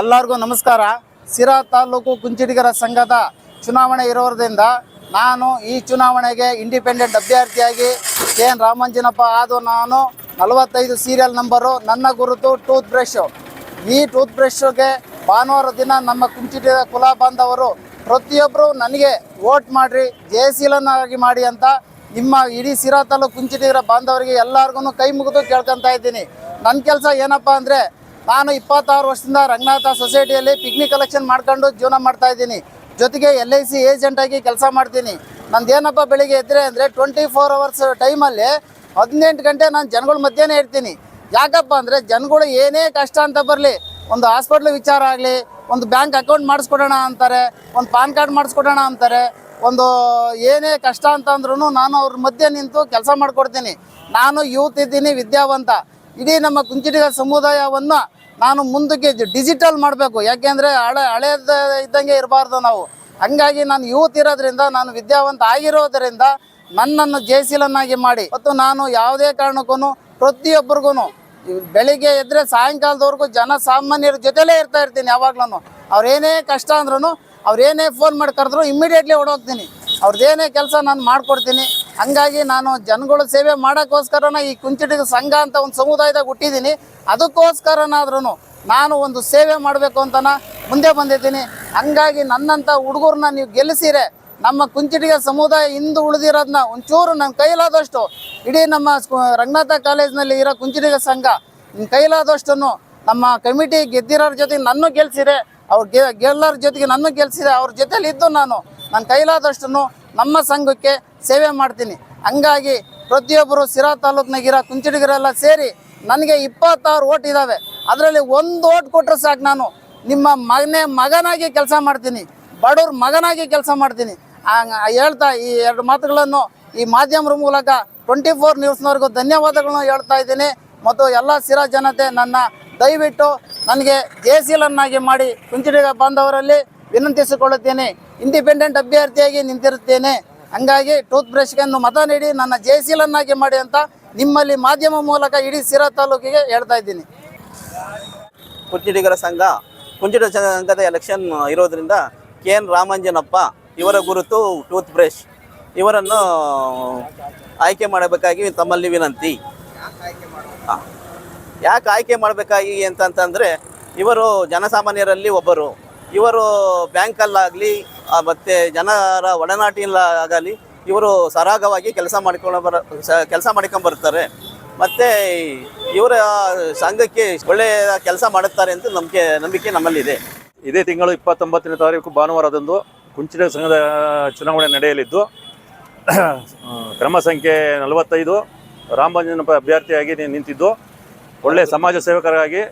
ಎಲ್ಲರಿಗೂ ನಮಸ್ಕಾರ. ಸಿರಾ ತಾಲೂಕು ಕುಂಚಿಟಿಗರ ಸಂಘದ ಚುನಾವಣೆ ಇರೋದ್ರಿಂದ ನಾನು ಈ ಚುನಾವಣೆಗೆ ಇಂಡಿಪೆಂಡೆಂಟ್ ಅಭ್ಯರ್ಥಿಯಾಗಿ ಕೆ ಎನ್ ರಾಮಂಜನಪ್ಪ ಆದು ನಾನು ನಲವತ್ತೈದು ಸೀರಿಯಲ್ ನಂಬರು ನನ್ನ ಗುರುತು ಟೂತ್ ಬ್ರಷ್ ಈ ಟೂತ್ ಬ್ರಷ್ಗೆ ಭಾನುವಾರ ದಿನ ನಮ್ಮ ಕುಂಚಿಟಿಗರ ಕುಲ ಬಾಂಧವರು ಪ್ರತಿಯೊಬ್ಬರು ನನಗೆ ವೋಟ್ ಮಾಡಿರಿ ಜಯಶೀಲನಾಗಿ ಮಾಡಿ ಅಂತ ನಿಮ್ಮ ಇಡೀ ಸಿರಾ ತಾಲೂಕು ಕುಂಚಿಟಿಗರ ಬಾಂಧವರಿಗೆ ಎಲ್ಲರಿಗೂ ಕೈ ಮುಗಿದು ಕೇಳ್ಕೊತಾ ಇದ್ದೀನಿ. ನನ್ನ ಕೆಲಸ ಏನಪ್ಪ ಅಂದರೆ ನಾನು ಇಪ್ಪತ್ತಾರು ವರ್ಷದಿಂದ ರಂಗನಾಥ ಸೊಸೈಟಿಯಲ್ಲಿ ಪಿಕ್ನಿಕ್ ಕಲೆಕ್ಷನ್ ಮಾಡ್ಕೊಂಡು ಜೀವನ ಮಾಡ್ತಾ ಇದ್ದೀನಿ. ಜೊತೆಗೆ ಎಲ್ ಐ ಸಿ ಏಜೆಂಟಾಗಿ ಕೆಲಸ ಮಾಡ್ತೀನಿ. ನಂದೇನಪ್ಪ ಬೆಳಿಗ್ಗೆ ಎದ್ದರೆ ಅಂದರೆ ಟ್ವೆಂಟಿ ಫೋರ್ ಅವರ್ಸ್ ಟೈಮಲ್ಲಿ ಹದಿನೆಂಟು ಗಂಟೆ ನಾನು ಜನಗಳ ಮಧ್ಯೆನೇ ಇರ್ತೀನಿ. ಯಾಕಪ್ಪ ಅಂದರೆ ಜನಗಳು ಏನೇ ಕಷ್ಟ ಅಂತ ಬರಲಿ, ಒಂದು ಹಾಸ್ಪಿಟ್ಲ್ ವಿಚಾರ ಆಗಲಿ, ಒಂದು ಬ್ಯಾಂಕ್ ಅಕೌಂಟ್ ಮಾಡಿಸ್ಕೊಡೋಣ ಅಂತಾರೆ, ಒಂದು ಪಾನ್ ಕಾರ್ಡ್ ಮಾಡಿಸ್ಕೊಡೋಣ ಅಂತಾರೆ, ಒಂದು ಏನೇ ಕಷ್ಟ ಅಂತ ಅಂದ್ರೂ ನಾನು ಅವ್ರ ಮಧ್ಯೆ ನಿಂತು ಕೆಲಸ ಮಾಡಿಕೊಡ್ತೀನಿ. ನಾನು ಯೂತ್ ಇದ್ದೀನಿ ವಿದ್ಯಾವಂತ. ಇಡೀ ನಮ್ಮ ಕುಂಚಿಟಿಗ ಸಮುದಾಯವನ್ನು ನಾನು ಮುಂದಕ್ಕೆ ಡಿಜಿಟಲ್ ಮಾಡಬೇಕು. ಯಾಕೆಂದರೆ ಹಳೆ ಹಳೇದ ಇದ್ದಂಗೆ ಇರಬಾರ್ದು ನಾವು. ಹಂಗಾಗಿ ನಾನು ಯೂತ್ ಇರೋದ್ರಿಂದ, ನಾನು ವಿದ್ಯಾವಂತ ಆಗಿರೋದ್ರಿಂದ ನನ್ನನ್ನು ಜೇಸಿಲನ್ನಾಗಿ ಮಾಡಿ. ಮತ್ತು ನಾನು ಯಾವುದೇ ಕಾರಣಕ್ಕೂ ಪ್ರತಿಯೊಬ್ಬರಿಗೂ ಬೆಳಿಗ್ಗೆ ಎದ್ರೆ ಸಾಯಂಕಾಲದವರೆಗೂ ಜನ ಸಾಮಾನ್ಯರ ಜೊತೆಲೇ ಇರ್ತಾ ಇರ್ತೀನಿ ಯಾವಾಗ್ಲೂ ಅವ್ರೇನೇ ಕಷ್ಟ ಅಂದ್ರೂ ಅವ್ರೇನೇ ಫೋನ್ ಮಾಡಿ ಕರೆದ್ರು ಇಮ್ಮಿಡಿಯೇಟ್ಲಿ ಓಡೋಗ್ತೀನಿ. ಅವ್ರದ್ದೇನೇ ಕೆಲಸ ನಾನು ಮಾಡಿಕೊಡ್ತೀನಿ. ಹಂಗಾಗಿ ನಾನು ಜನಗಳ ಸೇವೆ ಮಾಡೋಕ್ಕೋಸ್ಕರನ ಈ ಕುಂಚಿಟಿಗ ಸಂಘ ಅಂತ ಒಂದು ಸಮುದಾಯದಾಗ ಹುಟ್ಟಿದ್ದೀನಿ. ಅದಕ್ಕೋಸ್ಕರನಾದ್ರೂ ನಾನು ಒಂದು ಸೇವೆ ಮಾಡಬೇಕು ಅಂತನ ಮುಂದೆ ಬಂದಿದ್ದೀನಿ. ಹಂಗಾಗಿ ನನ್ನಂಥ ಹುಡುಗರನ್ನ ನೀವು ಗೆಲ್ಲಿಸಿರೆ ನಮ್ಮ ಕುಂಚಿಟಿಗ ಸಮುದಾಯ ಹಿಂದೆ ಉಳಿದಿರೋದನ್ನ ಒಂಚೂರು ನನ್ನ ಕೈಲಾದಷ್ಟು ಇಡೀ ನಮ್ಮ ರಂಗನಾಥ ಕಾಲೇಜ್ನಲ್ಲಿ ಇರೋ ಕುಂಚಿಟಿಗ ಸಂಘ ನಿಮ್ಮ ಕೈಲಾದಷ್ಟು ನಮ್ಮ ಕಮಿಟಿ ಗೆದ್ದಿರೋರ ಜೊತೆ ನನ್ನ ಗೆಲ್ಸಿರೆ, ಅವ್ರು ಗೆ ಗೆಲ್ಲರ ಜೊತೆಗೆ ನನ್ನ ಗೆಲ್ಸಿದೆ ಅವ್ರ ಜೊತೆಲಿ ಇದ್ದು ನಾನು ನನ್ನ ಕೈಲಾದಷ್ಟು ನಮ್ಮ ಸಂಘಕ್ಕೆ ಸೇವೆ ಮಾಡ್ತೀನಿ. ಹಂಗಾಗಿ ಪ್ರತಿಯೊಬ್ಬರು ಸಿರಾ ತಾಲೂಕ್ನಾಗಿರೋ ಕುಂಚಿಡಿಗರೆಲ್ಲ ಸೇರಿ ನನಗೆ ಇಪ್ಪತ್ತಾರು ಓಟ್ ಇದ್ದಾವೆ ಅದರಲ್ಲಿ ಒಂದು ಓಟ್ ಕೊಟ್ಟರೆ ಸಾಕು ನಾನು. ನಿಮ್ಮ ಮಗನೇ ಮಗನಾಗಿ ಕೆಲಸ ಮಾಡ್ತೀನಿ. ಬಡವ್ರ ಮಗನಾಗಿ ಕೆಲಸ ಮಾಡ್ತೀನಿ. ಹೇಳ್ತಾ ಈ ಎರಡು ಮಾತುಗಳನ್ನು ಈ ಮಾಧ್ಯಮರ ಮೂಲಕ ಟ್ವೆಂಟಿ ಫೋರ್ ನ್ಯೂಸ್ನವ್ರಿಗೂ ಧನ್ಯವಾದಗಳನ್ನು ಹೇಳ್ತಾ ಇದ್ದೀನಿ. ಮತ್ತು ಎಲ್ಲ ಸಿರಾ ಜನತೆ ನನ್ನ ದಯವಿಟ್ಟು ನನಗೆ ಜಯಶೀಲನ್ನಾಗಿ ಮಾಡಿ ಕುಂಚಿಡಿಗ ಬಾಂಧವರಲ್ಲಿ ವಿನಂತಿಸಿಕೊಳ್ಳುತ್ತೇನೆ. ಇಂಡಿಪೆಂಡೆಂಟ್ ಅಭ್ಯರ್ಥಿಯಾಗಿ ನಿಂತಿರುತ್ತೇನೆ. ಹಂಗಾಗಿ ಟೂತ್ ಬ್ರಷ್ಗೆ ಮತ ನೀಡಿ ನನ್ನ ಜಯಶೀಲನ್ನಾಗಿ ಮಾಡಿ ಅಂತ ನಿಮ್ಮಲ್ಲಿ ಮಾಧ್ಯಮ ಮೂಲಕ ಇಡೀ ಸಿರಾ ತಾಲೂಕಿಗೆ ಹೇಳ್ತಾ ಇದ್ದೀನಿ. ಕುಂಚಿಟಿಗರ ಸಂಘ ಕುಂಚಿಟ ಸಂಘದ ಎಲೆಕ್ಷನ್ ಇರೋದ್ರಿಂದ ಕೆ ಎನ್ ರಾಮಂಜನಪ್ಪ ಇವರ ಗುರುತು ಟೂತ್ ಬ್ರಷ್ ಇವರನ್ನು ಆಯ್ಕೆ ಮಾಡಬೇಕಾಗಿ ತಮ್ಮಲ್ಲಿ ವಿನಂತಿ. ಯಾಕೆ ಆಯ್ಕೆ ಮಾಡಬೇಕಾಗಿ ಅಂತಂತಂದರೆ ಇವರು ಜನಸಾಮಾನ್ಯರಲ್ಲಿ ಒಬ್ಬರು. ಇವರು ಬ್ಯಾಂಕಲ್ಲಾಗಲಿ ಮತ್ತು ಜನರ ಒಡನಾಟಿಯಲ್ಲಾಗಲಿ ಇವರು ಸರಾಗವಾಗಿ ಕೆಲಸ ಮಾಡಿಕೊಂಡು ಬರ ಕೆಲಸ ಮಾಡ್ಕೊಂಡು ಬರ್ತಾರೆ. ಮತ್ತು ಇವರ ಸಂಘಕ್ಕೆ ಒಳ್ಳೆಯ ಕೆಲಸ ಮಾಡುತ್ತಾರೆ ಅಂತ ನಂಬಿಕೆ ನಂಬಿಕೆ ನಮ್ಮಲ್ಲಿದೆ. ಇದೇ ತಿಂಗಳು ಇಪ್ಪತ್ತೊಂಬತ್ತನೇ ತಾರೀಕು ಭಾನುವಾರದಂದು ಕುಂಚಿನ ಸಂಘದ ಚುನಾವಣೆ ನಡೆಯಲಿದ್ದು, ಕ್ರಮ ಸಂಖ್ಯೆ ನಲವತ್ತೈದು ರಾಮಭಂಜನ ಅಭ್ಯರ್ಥಿಯಾಗಿ ನಿಂತಿದ್ದು. ಒಳ್ಳೆಯ ಸಮಾಜ ಸೇವಕರಾಗಿ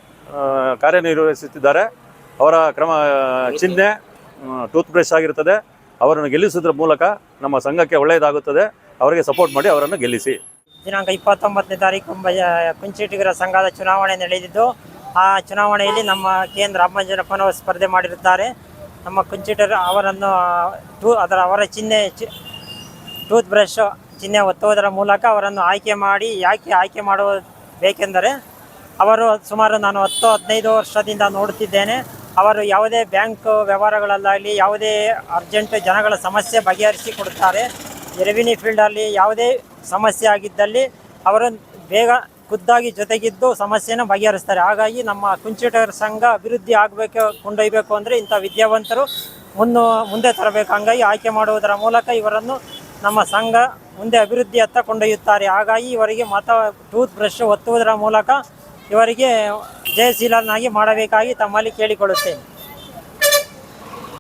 ಕಾರ್ಯನಿರ್ವಹಿಸುತ್ತಿದ್ದಾರೆ. ಅವರ ಕ್ರಮ, ಚಿಹ್ನೆ ಟೂತ್ ಬ್ರಷ್ ಆಗಿರುತ್ತದೆ. ಅವರನ್ನು ಗೆಲ್ಲಿಸೋದ್ರ ಮೂಲಕ ನಮ್ಮ ಸಂಘಕ್ಕೆ ಒಳ್ಳೆಯದಾಗುತ್ತದೆ. ಅವರಿಗೆ ಸಪೋರ್ಟ್ ಮಾಡಿ ಅವರನ್ನು ಗೆಲ್ಲಿಸಿ. ದಿನಾಂಕ ಇಪ್ಪತ್ತೊಂಬತ್ತನೇ ತಾರೀಕು ಕುಂಚಿಟಿಗರ ಸಂಘದ ಚುನಾವಣೆ ನಡೆದಿದ್ದು, ಆ ಚುನಾವಣೆಯಲ್ಲಿ ನಮ್ಮ ಕೇಂದ್ರ ಅಮ್ಮಜನಪ್ಪನವರು ಸ್ಪರ್ಧೆ ಮಾಡಿರುತ್ತಾರೆ. ನಮ್ಮ ಕುಂಚಿಟರು ಅವರನ್ನು ಟೂ, ಅದರ ಅವರ ಚಿಹ್ನೆ ಟೂತ್ ಬ್ರಷ್ ಚಿಹ್ನೆ ಒತ್ತುವುದರ ಮೂಲಕ ಅವರನ್ನು ಆಯ್ಕೆ ಮಾಡಿ, ಯಾಕೆ ಆಯ್ಕೆ ಮಾಡುವ ಬೇಕೆಂದರೆ, ಅವರು ಸುಮಾರು ನಾನು ಹತ್ತು, ಹದಿನೈದು ವರ್ಷದಿಂದ ನೋಡುತ್ತಿದ್ದೇನೆ. ಅವರು ಯಾವುದೇ ಬ್ಯಾಂಕ್ ವ್ಯವಹಾರಗಳಲ್ಲಾಗಲಿ, ಯಾವುದೇ ಅರ್ಜೆಂಟ್ ಜನಗಳ ಸಮಸ್ಯೆ ಬಗೆಹರಿಸಿ ಕೊಡುತ್ತಾರೆ. ರೆವಿನ್ಯೂ ಫೀಲ್ಡಲ್ಲಿ ಯಾವುದೇ ಸಮಸ್ಯೆ ಆಗಿದ್ದಲ್ಲಿ ಅವರು ಬೇಗ ಖುದ್ದಾಗಿ ಜೊತೆಗಿದ್ದು ಸಮಸ್ಯೆನ ಬಗೆಹರಿಸ್ತಾರೆ. ಹಾಗಾಗಿ ನಮ್ಮ ಕುಂಚಿಟರ ಸಂಘ ಅಭಿವೃದ್ಧಿ ಆಗಬೇಕು ಕೊಂಡೊಯ್ಯಬೇಕು ಅಂದರೆ ಇಂಥ ವಿದ್ಯಾವಂತರು ಮುನ್ನು, ಮುಂದೆ ತರಬೇಕು. ಹಂಗಾಗಿ ಆಯ್ಕೆ ಮಾಡುವುದರ ಮೂಲಕ ಇವರನ್ನು ನಮ್ಮ ಸಂಘ ಮುಂದೆ ಅಭಿವೃದ್ಧಿಯತ್ತ ಕೊಂಡೊಯ್ಯುತ್ತಾರೆ. ಹಾಗಾಗಿ ಇವರಿಗೆ ಮತ ಟೂತ್ ಬ್ರಷ್ ಒತ್ತುವುದರ ಮೂಲಕ ಇವರಿಗೆ ಜಯಶೀಲನಾಗಿ ಮಾಡಬೇಕಾಗಿ ತಮ್ಮಲ್ಲಿ ಕೇಳಿಕೊಳ್ಳುತ್ತೇನೆ.